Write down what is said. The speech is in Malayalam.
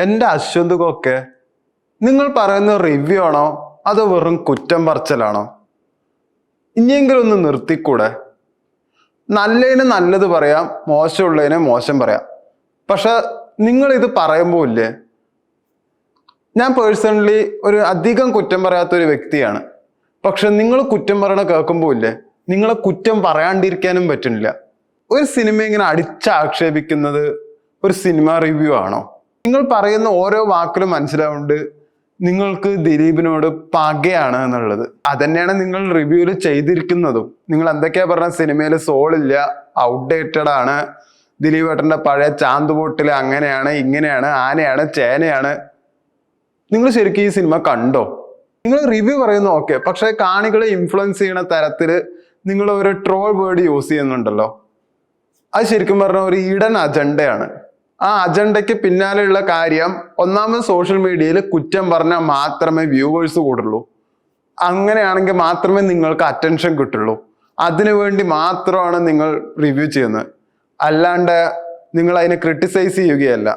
എന്റെ അശ്വന്തുകൊക്കെ നിങ്ങൾ പറയുന്ന റിവ്യൂ ആണോ അതോ വെറും കുറ്റം പറച്ചലാണോ? ഇനിയെങ്കിലും ഒന്ന് നിർത്തിക്കൂടെ? നല്ലതിന് നല്ലത് പറയാം മോശമുള്ളതിനെ മോശം പറയാം. പക്ഷെ നിങ്ങൾ ഇത് പറയുമ്പോൾ ഇല്ലേ ഞാൻ പേഴ്സണലി ഒരു അധികം കുറ്റം പറയാത്ത ഒരു വ്യക്തിയാണ്. പക്ഷെ നിങ്ങൾ കുറ്റം പറയണ കേൾക്കുമ്പോൾ ഇല്ലേ നിങ്ങളെ കുറ്റം പറയാണ്ടിരിക്കാനും പറ്റുന്നില്ല. ഒരു സിനിമ ഇങ്ങനെ അടിച്ചാക്ഷേപിക്കുന്നത് ഒരു സിനിമ റിവ്യൂ ആണോ? നിങ്ങൾ പറയുന്ന ഓരോ വാക്കിലും മനസ്സിലാവുന്നുണ്ട് നിങ്ങൾക്ക് ദിലീപിനോട് പകയാണ് എന്നുള്ളത്. അതന്നെയാണ് നിങ്ങൾ റിവ്യൂവിൽ ചെയ്തിരിക്കുന്നതും. നിങ്ങൾ എന്തൊക്കെയാ പറഞ്ഞ സിനിമയിൽ സോളില്ല ഔട്ട്ഡേറ്റഡ് ആണ് ദിലീപ് ഏട്ടന്റെ പഴയ ചാന്തുപൊട്ടിൽ അങ്ങനെയാണ് ഇങ്ങനെയാണ് ആനയാണ് ചേനയാണ്. നിങ്ങൾ ശരിക്കും ഈ സിനിമ കണ്ടോ? നിങ്ങൾ റിവ്യൂ പറയുന്നു ഓക്കെ പക്ഷെ കാണികളെ ഇൻഫ്ലുവൻസ് ചെയ്യുന്ന തരത്തിൽ നിങ്ങൾ ഒരു ട്രോൾ വേർഡ് യൂസ് ചെയ്യുന്നുണ്ടല്ലോ. അത് ശരിക്കും പറഞ്ഞ ഒരു ഈഡൻ അജണ്ടയാണ് ആ അജണ്ടയ്ക്ക് പിന്നാലെയുള്ള കാര്യം ഒന്നാമത് സോഷ്യൽ മീഡിയയിൽ കുറ്റം പറഞ്ഞാൽ മാത്രമേ വ്യൂവേഴ്സ് കൂടുള്ളൂ. അങ്ങനെയാണെങ്കിൽ മാത്രമേ നിങ്ങൾക്ക് അറ്റൻഷൻ കിട്ടുള്ളൂ. അതിനുവേണ്ടി മാത്രമാണ് നിങ്ങൾ റിവ്യൂ ചെയ്യുന്നത്. അല്ലാണ്ട് നിങ്ങൾ അതിനെ ക്രിട്ടിസൈസ് ചെയ്യുകയല്ല.